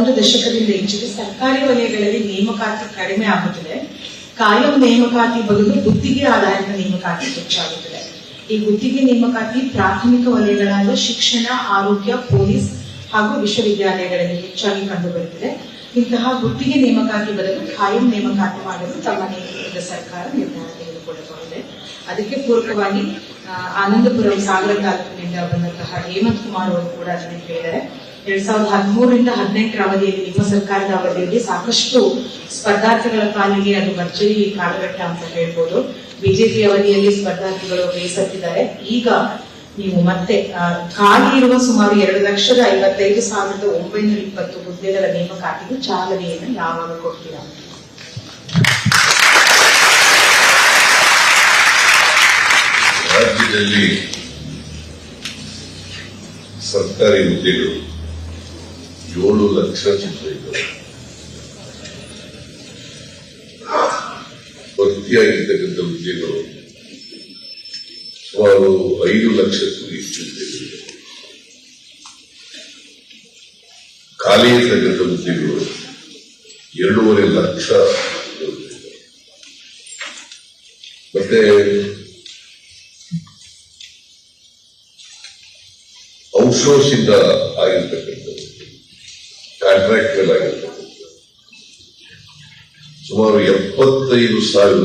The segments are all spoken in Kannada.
ಒಂದು ದಶಕದಿಂದ ಹೆಚ್ಚಿಗೆ ಸರ್ಕಾರಿ ವಲಯಗಳಲ್ಲಿ ನೇಮಕಾತಿ ಕಡಿಮೆ ಆಗುತ್ತದೆ. ಕಾಯಂ ನೇಮಕಾತಿ ಬದಲು ಗುತ್ತಿಗೆ ಆಧಾರಿತ ನೇಮಕಾತಿ ಹೆಚ್ಚಾಗುತ್ತದೆ. ಈ ಗುತ್ತಿಗೆ ನೇಮಕಾತಿ ಪ್ರಾಥಮಿಕ ವಲಯಗಳಾದ ಶಿಕ್ಷಣ, ಆರೋಗ್ಯ, ಪೊಲೀಸ್ ಹಾಗೂ ವಿಶ್ವವಿದ್ಯಾಲಯಗಳಲ್ಲಿ ಹೆಚ್ಚಾಗಿ ಕಂಡುಬರುತ್ತಿದೆ. ಇಂತಹ ಗುತ್ತಿಗೆ ನೇಮಕಾತಿ ಬದಲು ಖಾಯಂ ನೇಮಕಾತಿ ಮಾಡಲು ತಮ್ಮ ನೇತೃತ್ವದ ಸರ್ಕಾರ ನಿರ್ಧಾರ ತೆಗೆದುಕೊಳ್ಳಬಹುದು ಅದಕ್ಕೆ ಪೂರಕವಾಗಿ ಆನಂದಪುರಂ ಸಾಗರ ತಾಲೂಕಿನಿಂದ ಬಂದಂತಹ ಹೇಮಂತ್ ಕುಮಾರ್ ಅವರು ಕೂಡ ಅದನ್ನು ಹೇಳಿದ್ದಾರೆ ಎರಡ್ ಸಾವಿರದ ಹದಿಮೂರರಿಂದ ಹದಿನೆಂಟರ ಅವಧಿಯಲ್ಲಿ ನಿಮ್ಮ ಸರ್ಕಾರದ ಅವಧಿಯಲ್ಲಿ ಸಾಕಷ್ಟು ಸ್ಪರ್ಧಾರ್ಥಿಗಳ ಪಾಲಿಗೆ ಅದು ಭರ್ಜರಿ ಕಾಲಘಟ್ಟ ಅಂತ ಹೇಳ್ಬೋದು. ಬಿಜೆಪಿ ಅವಧಿಯಲ್ಲಿ ಸ್ಪರ್ಧಾರ್ಥಿಗಳು ಬೇಸತ್ತಿದ್ದಾರೆ. ಈಗ ನೀವು ಮತ್ತೆ ಖಾಲಿ ಇರುವ ಸುಮಾರು ಎರಡು ಲಕ್ಷದ ಐವತ್ತೈದು ಸಾವಿರದ ಒಂಬೈನೂರ ಇಪ್ಪತ್ತು ಹುದ್ದೆಗಳ ನೇಮಕಾತಿಗೆ ಚಾಲನೆಯನ್ನು ಯಾವಾಗ ಕೊಡ್ತೀರಾ? ರಾಜ್ಯದಲ್ಲಿ ಸರ್ಕಾರಿ ಹುದ್ದೆಗಳು ಏಳು ಲಕ್ಷ ಇದ್ದವು ಭರ್ತಿಯಾಗಿರ್ತಕ್ಕಂಥ ಹುದ್ದೆಗಳು ಸುಮಾರು ಐದು ಲಕ್ಷಕ್ಕೂ ಹೆಚ್ಚು ಹುದ್ದೆಗಳಿವೆ ಖಾಲಿ ಎರಡೂವರೆ ಲಕ್ಷ ಮತ್ತೆ ಔಟ್ಸೋರ್ಸ್ ಇಂದ ಆಗಿರ್ತಕ್ಕಂಥದ್ದು ಕಾಂಟ್ರಾಕ್ಟಲ್ ಆಗಿರ್ತಕ್ಕಂಥದ್ದು ಸುಮಾರು ಎಪ್ಪತ್ತೈದು ಸಾವಿರ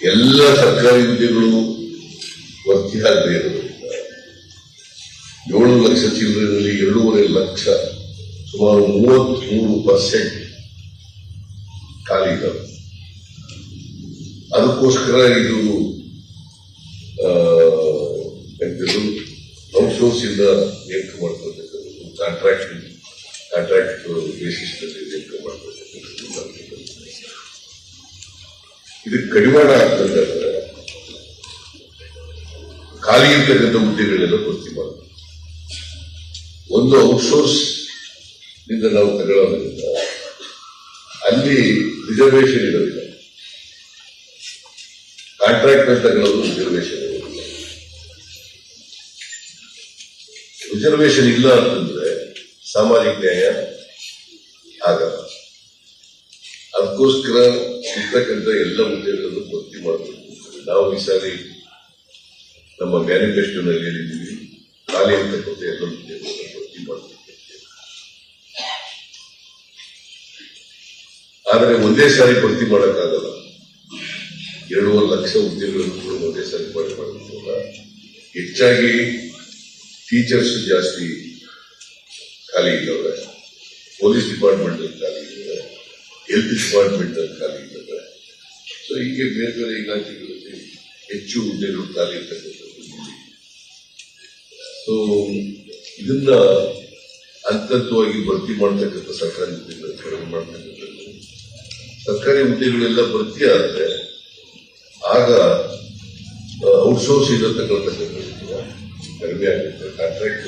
ಎಲ್ಲ ಸರ್ಕಾರಿ ಹುದ್ದೆಗಳು ಭರ್ತಿ ಆಗದೆ ಇರೋದ್ರಿಂದ ಏಳು ಲಕ್ಷ ಚಿಲ್ಲರೆಯಲ್ಲಿ ಎರಡೂವರೆ ಲಕ್ಷ, ಸುಮಾರು ಮೂವತ್ಮೂರು ಪರ್ಸೆಂಟ್ ಖಾಲಿ ಇದ್ದಾವೆ ಅದಕ್ಕೋಸ್ಕರ ಇದು ಔಟ್ಸೋರ್ಸ್ ಇಂದ ನೇಮಕ ಮಾಡ್ಕೊಳ್ತಕ್ಕಂಥದ್ದು ಕಾಂಟ್ರಾಕ್ಟ್ ಕಾಂಟ್ರಾಕ್ಟ್ ಬೇಸಿಸ್ನಲ್ಲಿ ನೇಮಕ ಮಾಡ್ಕೊಳ್ತಕ್ಕಂಥದ್ದು. ಇದಕ್ಕೆ ಕಡಿವಾಣ ಆಗ್ತದೆ ಖಾಲಿ ಇರ್ತಕ್ಕಂಥ ಹುದ್ದೆಗಳೆಲ್ಲ ಭರ್ತಿ ಮಾಡೋದು. ಒಂದು ಔಟ್ಸೋರ್ಸ್ನಿಂದ ನಾವು ತಗೊಳ್ಳೋದ್ರಿಂದ ಅಲ್ಲಿ ರಿಸರ್ವೇಶನ್ ಇರೋದಿಲ್ಲ. ಕಾಂಟ್ರಾಕ್ಟ್ ಅಂತ ತಗೊಳ್ಳೋದು ರಿಸರ್ವೇಶನ್ ಇರೋದಿಲ್ಲ. ಇಲ್ಲ ಅಂತಂದ್ರೆ ಸಾಮಾಜಿಕ ನ್ಯಾಯ ಆಗಲ್ಲ. ಅದಕ್ಕೋಸ್ಕರ ಇರ್ತಕ್ಕಂಥ ಎಲ್ಲ ಹುದ್ದೆಗಳನ್ನು ಭರ್ತಿ ಮಾಡಬೇಕು. ನಾವು ಈ ಸಾರಿ ನಮ್ಮ ಮ್ಯಾನಿಫೆಸ್ಟೋನಲ್ಲಿ ಹೇಳಿದ್ದೀವಿ. ಖಾಲಿ ಇರ್ತಕ್ಕಂಥ ಎಲ್ಲ ಹುದ್ದೆಗಳನ್ನು ಭರ್ತಿ ಮಾಡಬೇಕು ಆದರೆ ಒಂದೇ ಸಾರಿ ಭರ್ತಿ ಮಾಡೋಕ್ಕಾಗಲ್ಲ. ಎರಡೂವರೆ ಲಕ್ಷ ಹುದ್ದೆಗಳನ್ನು ಕೂಡ ಒಂದೇ ಸಾರಿ ಭರ್ತಿ ಮಾಡೋಕ್ಕಾಗಲ್ಲ ಹೆಚ್ಚಾಗಿ ಟೀಚರ್ಸ್ ಜಾಸ್ತಿ ಖಾಲಿ ಇದ್ದವ್ರೆ. ಪೊಲೀಸ್ ಡಿಪಾರ್ಟ್ಮೆಂಟ್ ಖಾಲಿ. ಡಿಪಾರ್ಟ್ಮೆಂಟ್ ಅಲ್ಲಿ ಖಾಲಿ ಇರ್ತದೆ ಸೊ ಹೀಗೆ ಬೇರೆ ಬೇರೆ ಇಲಾಖೆಗಳಲ್ಲಿ ಹೆಚ್ಚು ಹುದ್ದೆಗಳು ಖಾಲಿ ಇರ್ತಕ್ಕಂಥದ್ದು ಸೊ ಇದನ್ನ ಹಂತವಾಗಿ ಭರ್ತಿ ಮಾಡ್ತಕ್ಕಂಥ ಸರ್ಕಾರಿ ಹುದ್ದೆಗಳು ಕಡಿಮೆ ಮಾಡ್ತಕ್ಕಂಥದ್ದು. ಸರ್ಕಾರಿ ಹುದ್ದೆಗಳೆಲ್ಲ ಭರ್ತಿ ಆದರೆ ಆಗ ಔಟ್ಸೋರ್ಸ್ ಇರತಕ್ಕಂಥದ್ದು ಕಡಿಮೆ ಆಗುತ್ತೆ ಕಾಂಟ್ರಾಕ್ಟ್